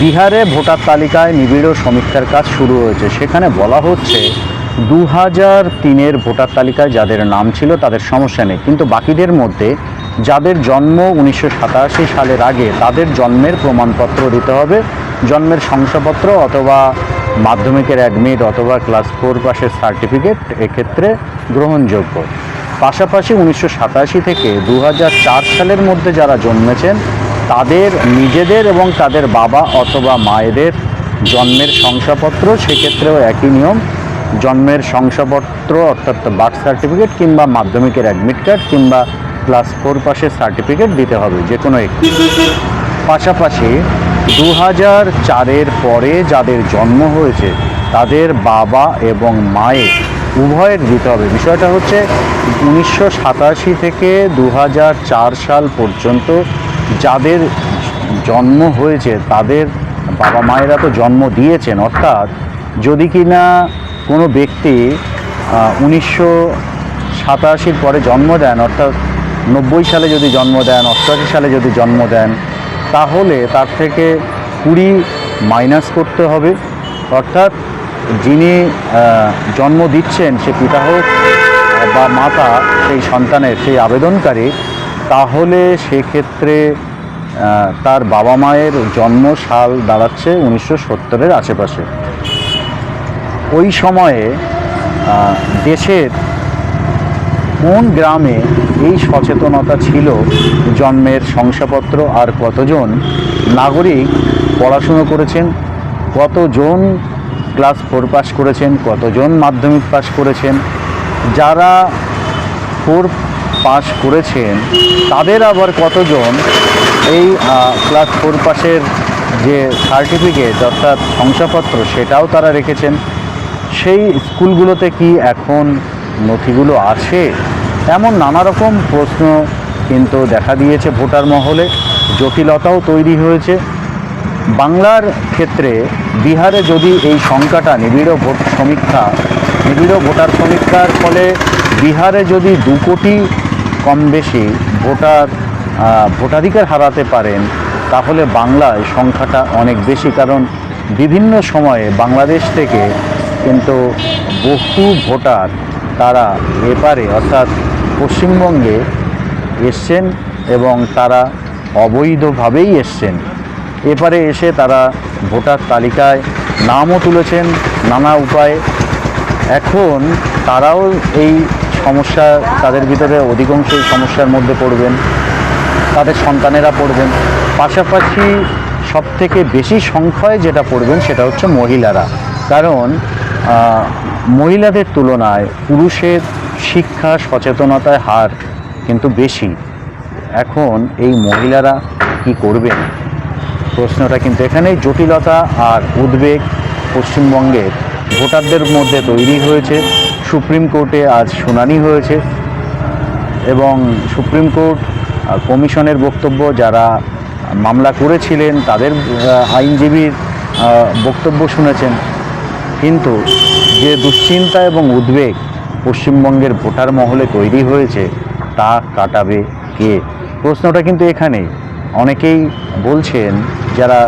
বিহারে ভোটার তালিকায় নিবিড় সমীক্ষার কাজ শুরু হয়েছে। সেখানে বলা হচ্ছে দু হাজার তিনের ভোটার তালিকায় যাদের নাম ছিল তাদের সমস্যা নেই। কিন্তু বাকিদের মধ্যে যাদের জন্ম উনিশশো সাতাশি সালের আগে তাদের জন্মের প্রমাণপত্র দিতে হবে। জন্মের শংসাপত্র অথবা মাধ্যমিকের অ্যাডমিট অথবা ক্লাস ফোর পাশের সার্টিফিকেট এক্ষেত্রে গ্রহণযোগ্য। পাশাপাশি উনিশশো সাতাশি থেকে দু হাজার চার সালের মধ্যে যারা জন্মেছেন তাদের নিজেদের এবং তাদের বাবা অথবা মায়েদের জন্মের শংসাপত্র, সেক্ষেত্রেও একই নিয়ম। জন্মের শংসাপত্র অর্থাৎ বার্থ সার্টিফিকেট কিংবা মাধ্যমিকের অ্যাডমিট কার্ড কিংবা ক্লাস ফোর পাশের সার্টিফিকেট দিতে হবে যে কোনো একটি। পাশাপাশি দু হাজার চারের পরে যাদের জন্ম হয়েছে, তাদের বাবা এবং মায়ের উভয়ের দিতে হবে। বিষয়টা হচ্ছে, উনিশশো সাতাশি থেকে দু হাজার চার সাল পর্যন্ত যাদের জন্ম হয়েছে, তাদের বাবা মায়েরা তো জন্ম দিয়েছেন, অর্থাৎ যদি কিনা কোনো ব্যক্তি উনিশশো সাতাশির পরে জন্ম দেন, অর্থাৎ নব্বই সালে যদি জন্ম দেন, অষ্টআশি সালে যদি জন্ম দেন, তাহলে তার থেকে কুড়ি মাইনাস করতে হবে। অর্থাৎ যিনি জন্ম দিচ্ছেন, সে পিতা হোক বা মাতা, সেই সন্তানের সেই আবেদনকারী তাহলে সেক্ষেত্রে তার বাবা মায়ের জন্ম সাল দাঁড়াচ্ছে উনিশশো সত্তরের আশেপাশে। ওই সময়ে দেশের কোন গ্রামে এই সচেতনতা ছিল জন্মের শংসাপত্র আর কতজন নাগরিক পড়াশুনো করেছেন, কতজন ক্লাস ফোর পাস করেছেন, কতজন মাধ্যমিক পাস করেছেন, যারা ফোর পাস করেছেন, তাদের আবার কতজন এই ক্লাস ফোর পাশের যে সার্টিফিকেট অর্থাৎ শংসাপত্র সেটাও তারা রেখেছেন। সেই স্কুলগুলোতে কি এখন নথিগুলো আছে? এমন নানা রকম প্রশ্ন কিন্তু দেখা দিয়েছে ভোটার মহলে, জটিলতাও তৈরি হয়েছে। বাংলার ক্ষেত্রে বিহারে যদি এই সংখ্যাটা নিবিড় ভোট সমীক্ষা, নিবিড় ভোটার সমীক্ষার ফলে বিহারে যদি দু কোটি কম বেশি ভোটার ভোটাধিকার হারাতে পারেন, তাহলে বাংলায় সংখ্যাটা অনেক বেশি। কারণ বিভিন্ন সময়ে বাংলাদেশ থেকে কিন্তু বহু ভোটার তারা এপারে, অর্থাৎ পশ্চিমবঙ্গে এসছেন এবং তারা অবৈধভাবেই এসছেন। এপারে এসে তারা ভোটার তালিকায় নামও তুলেছেন নানা উপায়ে। এখন তারাও এই সমস্যা তাদের ভিতরে অধিকাংশই সমস্যার মধ্যে পড়বেন, তাদের সন্তানেরা পড়বেন। পাশাপাশি সব থেকে বেশি সংখ্যায় যেটা পড়বেন সেটা হচ্ছে মহিলারা। কারণ মহিলাদের তুলনায় পুরুষের শিক্ষা সচেতনতার হার কিন্তু বেশি। এখন এই মহিলারা কি করবেন? প্রশ্নটা কিন্তু এখানেই। জটিলতা আর উদ্বেগ পশ্চিমবঙ্গের ভোটারদের মধ্যে তৈরি হয়েছে। সুপ্রিম কোর্টে আজ শুনানি হয়েছে এবং সুপ্রিম কোর্ট কমিশনের বক্তব্য যারা মামলা করেছিলেন, তাদের আইনজীবীর বক্তব্য শুনেছেন। কিন্তু যে দুশ্চিন্তা এবং উদ্বেগ পশ্চিমবঙ্গের ভোটার মহলে তৈরি হয়েছে, তা কাটাবে কে? প্রশ্নটা কিন্তু এখানে অনেকেই বলছেন, যারা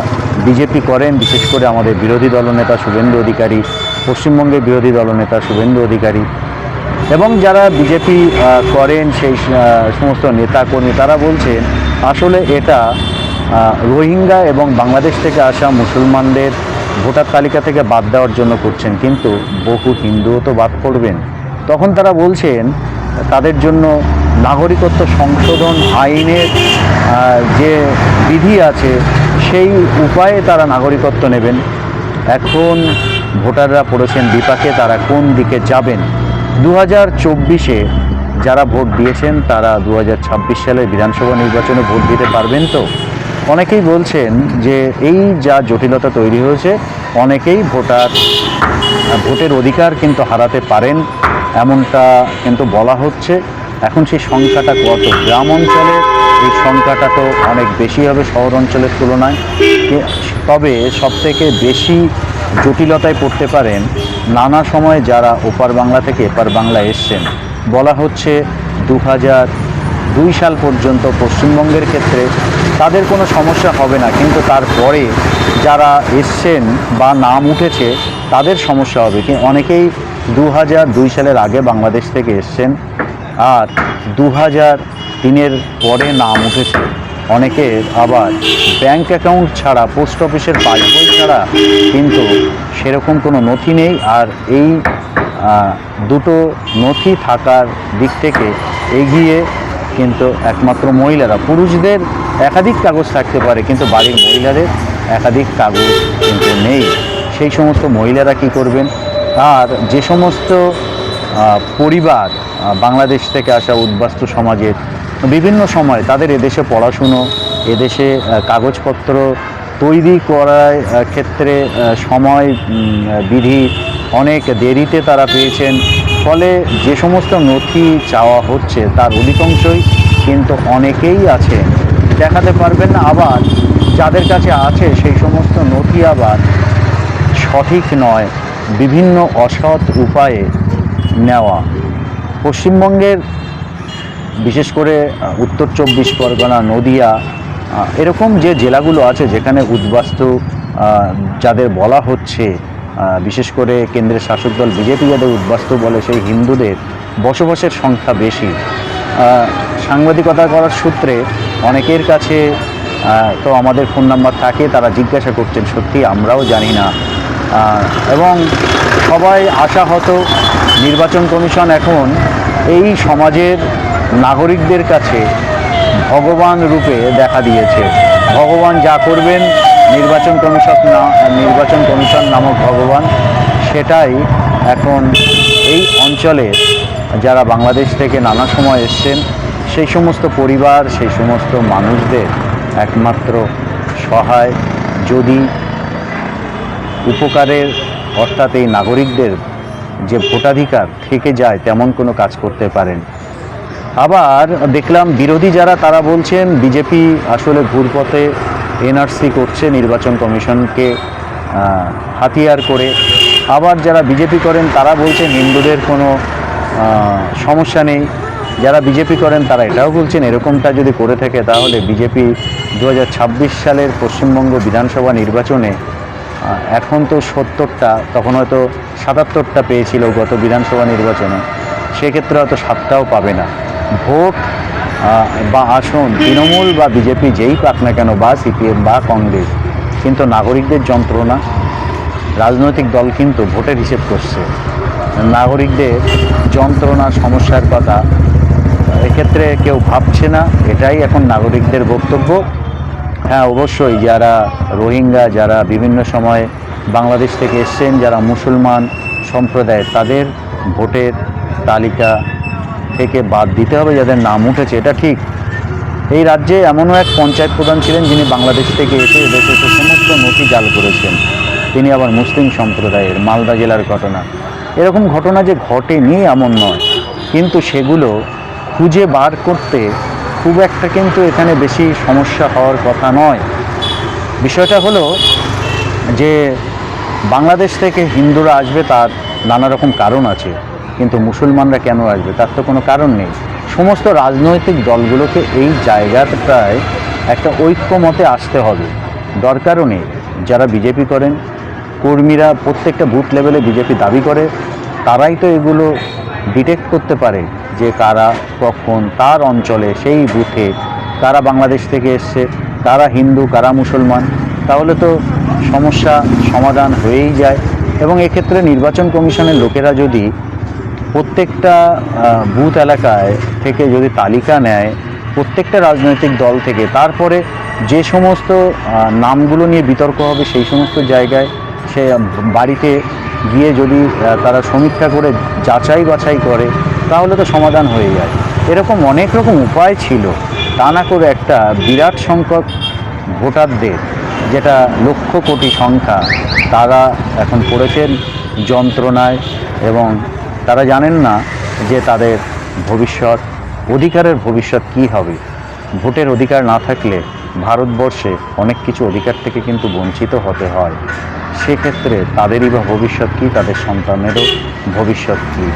বিজেপি করেন, বিশেষ করে আমাদের বিরোধী দলনেতা শুভেন্দু অধিকারী পশ্চিমবঙ্গের বিরোধী দলনেতা শুভেন্দু অধিকারী এবং যারা বিজেপি করেন সেই সমস্ত নেতাকর্মী, তারা বলছেন আসলে এটা রোহিঙ্গা এবং বাংলাদেশ থেকে আসা মুসলমানদের ভোটার তালিকা থেকে বাদ দেওয়ার জন্য করছেন। কিন্তু বহু হিন্দুও তো বাদ পড়বেন। তখন তারা বলছেন তাদের জন্য নাগরিকত্ব সংশোধন আইনের যে বিধি আছে, সেই উপায়ে তারা নাগরিকত্ব নেবেন। এখন ভোটাররা পড়েছেন বিপাকে, তারা কোন দিকে যাবেন? দু হাজার চব্বিশে যারা ভোট দিয়েছেন, তারা দু হাজার ছাব্বিশ সালের বিধানসভা নির্বাচনে ভোট দিতে পারবেন তো? অনেকেই বলছেন যে এই যা জটিলতা তৈরি হয়েছে, অনেকেই ভোটার, ভোটের অধিকার কিন্তু হারাতে পারেন, এমনটা কিন্তু বলা হচ্ছে। এখন সেই সংখ্যাটা কত? গ্রাম অঞ্চলে এই সংখ্যাটা তো অনেক বেশি হবে শহর অঞ্চলের তুলনায়। তবে সবথেকে বেশি জটিলতায় পড়তে পারেন নানা সময়ে যারা ওপার বাংলা থেকে এপার বাংলা এসছেন। বলা হচ্ছে দু হাজার দুই সাল পর্যন্ত পশ্চিমবঙ্গের ক্ষেত্রে তাদের কোনো সমস্যা হবে না, কিন্তু তারপরে যারা এসছেন বা নাম উঠেছে তাদের সমস্যা হবে। কি অনেকেই দু হাজার দুই সালের আগে বাংলাদেশ থেকে এসছেন, আর দু হাজার তিনের পরে নাম উঠেছে। অনেকের আবার ব্যাংক অ্যাকাউন্ট ছাড়া, পোস্ট অফিসের পাসবই ছাড়া কিন্তু সেরকম কোনো নথি নেই। আর এই দুটো নথি থাকার দিক থেকে এগিয়ে কিন্তু একমাত্র মহিলারা। পুরুষদের একাধিক কাগজ থাকতে পারে, কিন্তু বাড়ির মহিলাদের একাধিক কাগজ কিন্তু নেই। সেই সমস্ত মহিলারা কি করবেন? আর যে সমস্ত পরিবার বাংলাদেশ থেকে আসা উদ্বাস্তু সমাজের বিভিন্ন সময় তাদের এদেশে পড়াশুনো, এদেশে কাগজপত্র তৈরি করার ক্ষেত্রে সময় বিধি অনেক দেরিতে তারা পেয়েছেন। ফলে যে সমস্ত নথি চাওয়া হচ্ছে তার অধিকাংশই কিন্তু অনেকেই আছে। দেখাতে পারবেন না আবার, যাদের কাছে আছে সেই সমস্ত নথি আবার সঠিক নয়, বিভিন্ন অসৎ উপায়ে নেওয়া। পশ্চিমবঙ্গের বিশেষ করে উত্তর চব্বিশ পরগনা, নদিয়া এরকম যে জেলাগুলো আছে যেখানে উদ্বাস্তু যাদের বলা হচ্ছে বিশেষ করে কেন্দ্রের শাসক দল বিজেপি যাদের উদ্বাস্তু বলে সেই হিন্দুদের বসবাসের সংখ্যা বেশি। সাংবাদিকতা করার সূত্রে অনেকের কাছে তো আমাদের ফোন নাম্বার থাকে, তারা জিজ্ঞাসা করছেন, সত্যি আমরাও জানি না। এবং সবাই আশাহত, নির্বাচন কমিশন এখন এই সমাজের নাগরিকদের কাছে ভগবান রূপে দেখা দিয়েছে। ভগবান যা করবেন, নির্বাচন কমিশন না, নির্বাচন কমিশন নামক ভগবান, সেটাই এখন এই অঞ্চলে যারা বাংলাদেশ থেকে নানা সময় এসছেন, সেই সমস্ত পরিবার, সেই সমস্ত মানুষদের একমাত্র সহায় যদি উপকারের, অর্থাৎ এই নাগরিকদের যে ভোটাধিকার থেকে যায়, তেমন কোনো কাজ করতে পারেন। আবার দেখলাম বিরোধী যারা, তারা বলছেন বিজেপি আসলে ঘুরপথে এনআরসি করছে, নির্বাচন কমিশনকে হাতিয়ার করে। আবার যারা বিজেপি করেন, তারা বলছেন হিন্দুদের কোনো সমস্যা নেই। যারা বিজেপি করেন, তারা এটাও বলছেন এরকমটা যদি করে থাকে, তাহলে বিজেপি দু হাজার ছাব্বিশ সালের পশ্চিমবঙ্গ বিধানসভা নির্বাচনে এখন তো সত্তরটা, তখন হয়তো সাতাত্তরটা পেয়েছিল গত বিধানসভা নির্বাচনে। সেক্ষেত্রে হয়তো সাতটাও পাবে না। ভোট বা আসন, তৃণমূল বা বিজেপি যেই পাক না কেন, বা সিপিএম বা কংগ্রেস, কিন্তু নাগরিকদের যন্ত্রণা, রাজনৈতিক দল কিন্তু ভোটের হিসেব করছে। নাগরিকদের যন্ত্রণা, সমস্যার কথা, এক্ষেত্রে কেউ ভাবছে না, এটাই এখন নাগরিকদের বক্তব্য। হ্যাঁ অবশ্যই যারা রোহিঙ্গা, যারা বিভিন্ন সময় বাংলাদেশ থেকে এসছেন, যারা মুসলমান সম্প্রদায় তাদের ভোটের তালিকা থেকে বাদ দিতে হবে যাদের নাম উঠেছে, এটা ঠিক। এই রাজ্যে এমনও এক পঞ্চায়েত প্রধান ছিলেন যিনি বাংলাদেশ থেকে এসে এদেশে এসে সমস্ত নথি জাল করেছেন। তিনি আবার মুসলিম সম্প্রদায়ের, মালদা জেলার ঘটনা। এরকম ঘটনা যে ঘটেনি এমন নয়। কিন্তু সেগুলো খুঁজে বার করতে খুব একটা কিন্তু এখানে বেশি সমস্যা হওয়ার কথা নয়। বিষয়টা হলো যে বাংলাদেশ থেকে হিন্দুরা আসবে তার নানা রকম কারণ আছে। কিন্তু মুসলমানরা কেন আসবে? তার তো কোনো কারণ নেই। সমস্ত রাজনৈতিক দলগুলোকে এই জায়গাটায় একটা ঐক্যমতে আসতে হবে। দরকারও নেই। যারা বিজেপি করেন, কর্মীরা প্রত্যেকটা বুথ লেভেলে বিজেপি দাবি করে, তারাই তো এগুলো ডিটেক্ট করতে পারে যে কারা, কখন, তার অঞ্চলে সেই বুথে কারা বাংলাদেশ থেকে এসছে, কারা হিন্দু, কারা মুসলমান, তাহলে তো সমস্যা সমাধান হয়েই যায়। এবং এক্ষেত্রে নির্বাচন কমিশনের লোকেরা যদি প্রত্যেকটা বুথ এলাকায় থেকে যদি তালিকা নেয় প্রত্যেকটা রাজনৈতিক দল থেকে, তারপরে যে সমস্ত নামগুলো নিয়ে বিতর্ক হবে সেই সমস্ত জায়গায় সে বাড়িতে গিয়ে যদি তারা সমীক্ষা করে যাচাই বাছাই করে, তাহলে তো সমাধান হয়ে যায়। এরকম অনেক রকম উপায় ছিল। তা না করে একটা বিরাট সংখ্যক ভোটারদের, যেটা লক্ষ কোটি সংখ্যা, তারা এখন পড়েছেন যন্ত্রণায় এবং তারা জানেন না যে তাদের ভবিষ্যৎ, অধিকারের ভবিষ্যৎ কি হবে। ভোটের অধিকার না থাকলে ভারতবর্ষে অনেক কিছু অধিকার থেকে কিন্তু বঞ্চিত হতে হয়। সেক্ষেত্রে তাদেরই বা ভবিষ্যৎ কী? তাদের সন্তানেরও ভবিষ্যৎ কী?